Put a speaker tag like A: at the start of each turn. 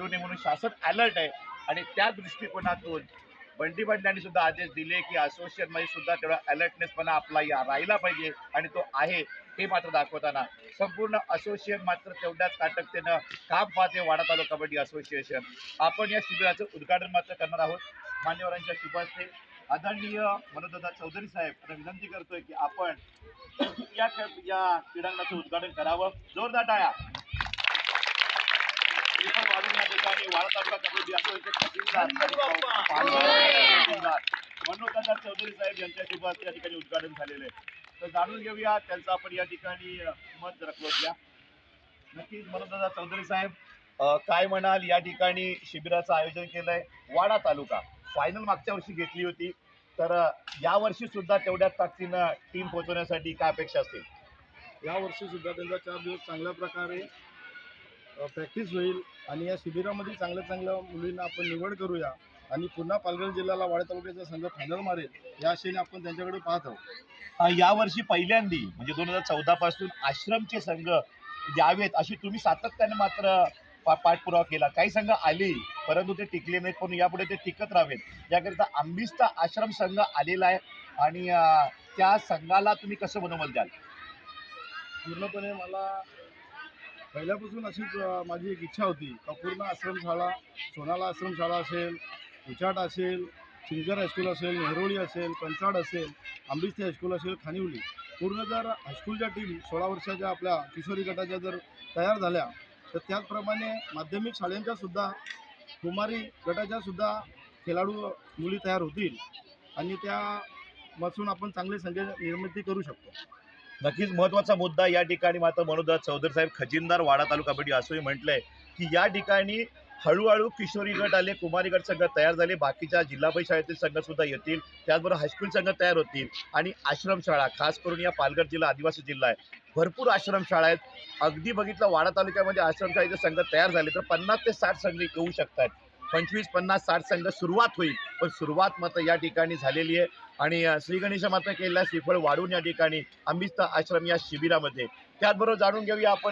A: ठेवू नये म्हणून शासन अलर्ट आहे. आणि त्या दृष्टिकोनातून बंडी बंड्यांनी सुद्धा आदेश दिले की असोसिएशनमध्ये सुद्धा तेवढा अलर्टनेसपणा आपला या राहिला पाहिजे आणि तो आहे हे मात्र दाखवताना. संपूर्ण असोसिएशन मात्र तेवढ्याच काटकतेनं काम पाहते वाडा तालुका कबड्डी असोसिएशन आपण या शिबिराचं उद्घाटन मात्र करणार आहोत. मान्यवरांच्या शुभास्ते. आदरणीय मनोजदादा चौधरी साहेब विनंती करतोय की आपण या खेळ- या क्रीडांगणाचं उद्घाटन करावं. जोरदार टाळ्या. मनोजदादा चौधरी साहेब यांच्या सोबत या ठिकाणी उद्घाटन झालेलं आहे तर जाणून घेऊया त्यांचं आपण या ठिकाणी मत रखवूया नक्कीच मनोजदादा चौधरी साहेब काय म्हणाल या ठिकाणी शिबिराचं आयोजन केलंय वाडा तालुका फायनल मागच्या वर्षी घेतली होती तर अ, या वर्षी सुद्धा तेवढ्याच ताकदीनं टीम पोहोचवण्यासाठी काय अपेक्षा असतील
B: यावर्षी सुद्धा त्यांचा चार दिवस चांगल्या प्रकारे प्रॅक्टिस होईल आणि या शिबिरामध्ये चांगल्या चांगल्या मुलींना आपण निवड करूया आणि पुन्हा पालघर जिल्ह्याला वाड्या तालुक्याचा संघ फायनल मारेल या आशेने आपण त्यांच्याकडे पाहत आहोत.
A: यावर्षी पहिल्यांदी म्हणजे दोन हजार चौदा पासून आश्रमचे संघ यावेत अशी तुम्ही सातत्याने मात्र पाठपुरावा केला. काही संघ आले परंतु ते टिकले नाहीत पण यापुढे ते टिकत राहावेत. याकरिता आंबिस्ता आश्रम संघ आलेला आहे आणि त्या संघाला तुम्ही कसं मनोबल द्याल?
B: पूर्णपणे मला पहिल्यापासून अशीच माझी एक इच्छा होती. का पूर्ण आश्रमशाळा सोनाला आश्रमशाळा असेल उचाट असेल चिंचर हायस्कूल असेल नेहरोळी असेल कंचाड असेल आंबिस्ते हायस्कूल असेल खानिवली पूर्ण जर हायस्कूलच्या टीम सोळा वर्षाच्या आपल्या किशोरी गटाच्या जर तयार झाल्या तर त्याचप्रमाणे माध्यमिक शाळेंच्यासुद्धा कुमारी गटाच्यासुद्धा खेळाडू मुली तयार होतील. आणि त्यापासून आपण चांगले संघ निर्मिती करू शकतो.
A: नक्कीच महत्त्वाचा मुद्दा या ठिकाणी मात्र मनोज चौधरी साहेब खजिनदार वाडा तालुका कबड्डी असंही म्हटलंय की या ठिकाणी हळूहळू किशोरी गट आले कुमारी गट संघ तयार झाले बाकीच्या जिल्हा परिषद शाळेतील संघ सुद्धा येतील त्याचबरोबर हायस्कूल संघ तयार होतील आणि आश्रमशाळा खास करून या पालघर जिल्हा आदिवासी जिल्हा आहे. भरपूर आश्रमशाळा आहेत. अगदी बघितलं वाडा तालुक्यामध्ये आश्रमशाळेचे संघ तयार झाले तर पन्नास ते साठ संघ येऊ शकतात. पंचवीस पन्नास साठ संघ सुरुवात होईल. पण सुरुवात मात्र या ठिकाणी झालेली आहे. आणि श्रीगणेश श्री गणेश मात्र केलेला श्रीफळ वाढून या ठिकाणी अमिस्त आश्रम या शिबिरामध्ये. त्याचबरोबर जाणून घेऊया आपण